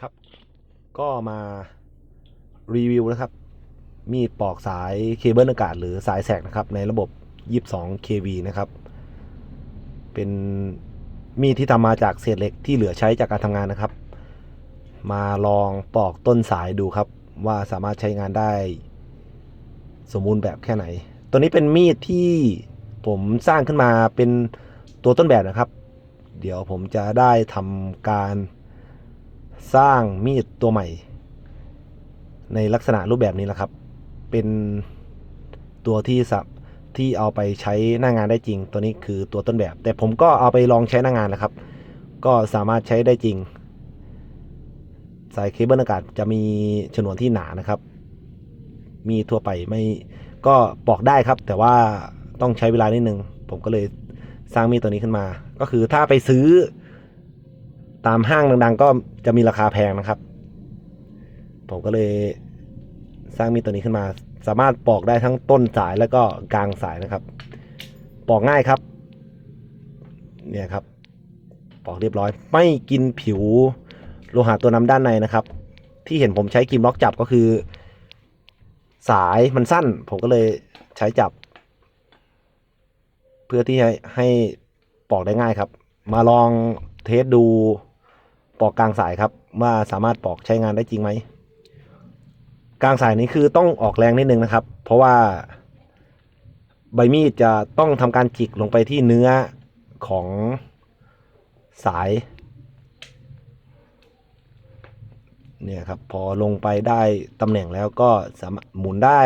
ครับ ก็มารีวิวนะครับ มีดปอกสายเคเบิลอากาศหรือสายแสกนะครับ ในระบบ 22 kV นะครับ เป็นมีดที่ทำมาจากเศษเหล็กที่เหลือใช้จากการทำงานนะครับ มาลองปอกต้นสายดูครับ ว่าสามารถใช้งานได้ สมบูรณ์แบบแค่ไหน ตัวนี้เป็นมีดที่ผมสร้างขึ้นมาเป็นตัวต้นแบบนะครับ เดี๋ยวผมจะได้ทำการ สร้างมีดตัวใหม่ ในลักษณะรูปแบบนี้แหละครับ เป็นตัวที่สับที่เอาไปใช้หน้างานได้จริง ตัวนี้คือตัวต้นแบบ แต่ผมก็เอาไปลองใช้หน้างานนะครับ ก็สามารถใช้ได้จริง สายเคเบิลอากาศจะมีฉนวนที่หนานะครับ มีทั่วไปไม่ก็ปอกได้ครับ แต่ว่าต้องใช้เวลานิดนึง ผมก็เลยสร้างมีดตัวนี้ขึ้นมา ก็คือถ้าไปซื้อ ตามห้างดังๆ ก็จะมีราคาแพงนะครับ ผมก็เลยสร้างมีดตัวนี้ขึ้นมา สามารถปอกได้ทั้งต้นสายแล้วก็กลางสายนะครับ ปอกง่ายครับ เนี่ยครับ ปอกเรียบร้อย ไม่กินผิวโลหะตัวนำด้านในนะครับ ที่เห็นผมใช้กิมล็อกจับก็คือ สายมันสั้น ผมก็เลยใช้จับ เพื่อที่ให้ให้ปอกได้ง่ายครับ มาลองเทสดู ปอกกลางสายครับ ว่าสามารถปอกใช้งานได้จริงไหมกลางสายนี้คือต้องออกแรงนิดนึงนะครับ เพราะว่าใบมีดจะต้องทำการจิกลงไปที่เนื้อของสาย เนี่ยครับ พอลงไปได้ตำแหน่งแล้วก็สามารถหมุนได้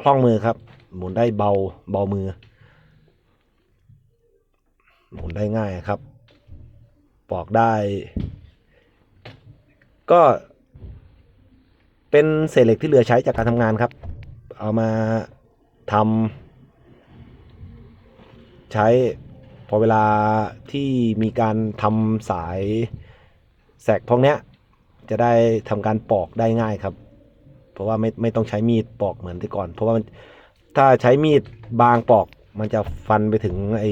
คล่องมือครับ หมุนได้เบาเบามือ หมุนได้ง่ายครับ ปอกได้ ก็เป็นเศษเหล็กที่เหลือใช้จากการทำงานครับ เอามาทำใช้พอเวลาที่มีการทำสายแสกพวกเนี้ย จะได้ทำการปอกได้ง่ายครับ เพราะว่าไม่ไม่ต้องใช้มีดปอกเหมือนที่ก่อน เพราะว่ามันถ้าใช้มีดบางปอกมันจะฟันไปถึงไอ้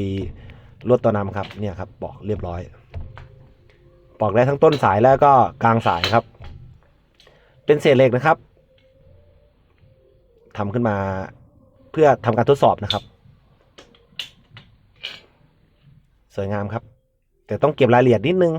ลวดตัวนำครับเนี่ยครับปอกเรียบร้อย ปอกได้ทั้งต้นสายแล้วก็กลางสายครับ เป็นเศษเหล็กนะครับทำขึ้นมาเพื่อทำการทดสอบนะครับ สวยงามครับ แต่ต้องเก็บรายละเอียดนิดนึง